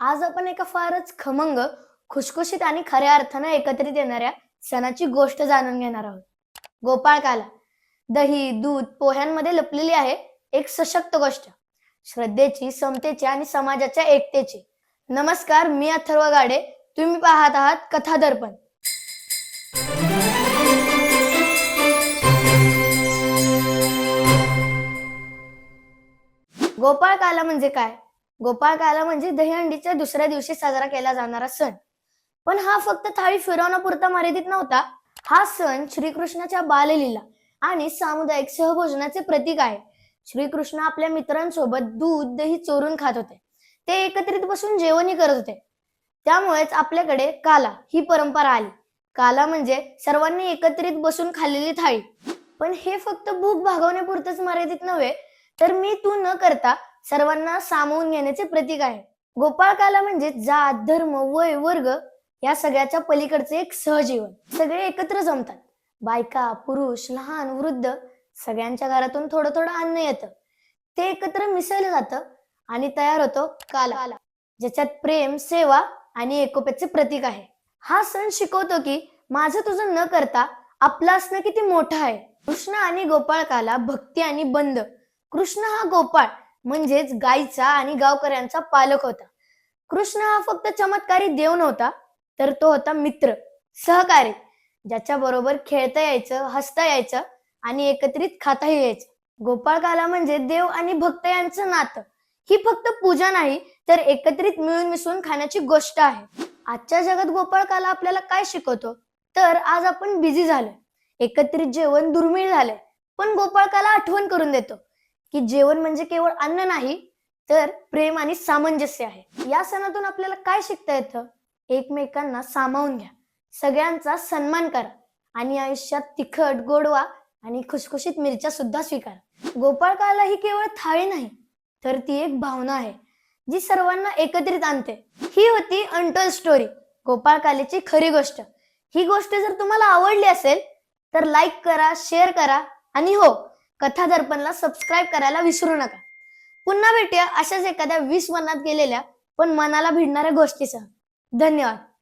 आज आपण एका फारच खमंग खुशखुशीत आणि खऱ्या अर्थानं एकत्रित येणाऱ्या सणाची गोष्ट जाणून घेणार आहोत. गोपाळकाला दही दूध पोह्यांमध्ये लपलेली आहे एक सशक्त गोष्ट. श्रद्धेची समतेची आणि समाजाच्या एकतेची. नमस्कार मी अथर्व गाडे. तुम्ही पाहत आहात कथा दर्पण. गोपाळकाला म्हणजे काय? गोपाळकाला म्हणजे दहीहंडीच्या दुसऱ्या दिवशी साजरा केला जाणारा सण. पण हा फक्त थाळी फिरवण्यापुरता मर्यादित नव्हता. हा सण श्रीकृष्णाच्या बाललीला आणि सामुदायिक सहभोजनाचे प्रतीक आहे. श्रीकृष्ण आपल्या मित्रांसोबत दूध दही चोरून खात होते. ते एकत्रित बसून जेवणही करत होते. त्यामुळेच आपल्याकडे काला ही परंपरा आली. काला म्हणजे सर्वांनी एकत्रित बसून खाल्लेली थाळी. पण हे फक्त भूक भागवण्यापुरतच मर्यादित नव्हे तर मी तू न करता सर्वांना सामावून घेण्याचे प्रतीक आहे. गोपाळकाला म्हणजे जात धर्म वय वर्ग या सगळ्याच्या पलीकडचे एक सहजीवन. सगळे एकत्र जमतात. बायका पुरुष लहान वृद्ध सगळ्यांच्या घरातून थोडं थोडं अन्न येतं. ते एकत्र मिसळलं जातं आणि तयार होतो काला ज्याच्यात प्रेम सेवा आणि एकोप्याचे प्रतीक आहे. हा सण शिकवतो की माझं तुझं न करता आपलं असणं किती मोठं आहे. कृष्ण आणि गोपाळकाला भक्ती आणि बंद. कृष्ण हा गोपाळ म्हणजेच गायचा आणि गावकऱ्यांचा पालक होता. कृष्ण हा फक्त चमत्कारी देव नव्हता तर तो होता मित्र सहकारी ज्याच्या बरोबर खेळता यायचं हसता यायचं आणि एकत्रित खाताही यायचं. गोपाळकाला म्हणजे देव आणि भक्त यांचं नातं. ही फक्त पूजा नाही तर एकत्रित मिळून मिसळून खाण्याची गोष्ट आहे. आजच्या जगात गोपाळकाला आपल्याला काय शिकवतो? तर आज आपण बिझी झालोय. एकत्रित जेवण दुर्मिळ झालंय. पण गोपाळकाला आठवण करून देतो. की जेवण म्हणजे केवळ अन्न नाही तर प्रेम आणि सामंजस्य आहे. या सणातून आपल्याला काय शिकता येतं? एकमेकांना सामावून घ्या. सगळ्यांचा सन्मान करा आणि आयुष्यात तिखट गोडवा आणि खुशखुशीत मिरच्या सुद्धा स्वीकारा. गोपाळकाला ही केवळ थाळी नाही तर ती एक भावना आहे जी सर्वांना एकत्रित आणते. ही होती अनटोल स्टोरी गोपाळकालेची खरी गोष्ट. ही गोष्ट जर तुम्हाला आवडली असेल तर लाईक करा शेअर करा आणि हो कथा दर्पणला सबस्क्राईब करायला विसरू नका. पुन्हा भेटूया अशाच एखाद्या वीस मनात गेलेल्या पण मनाला भिडणाऱ्या गोष्टीसह. धन्यवाद.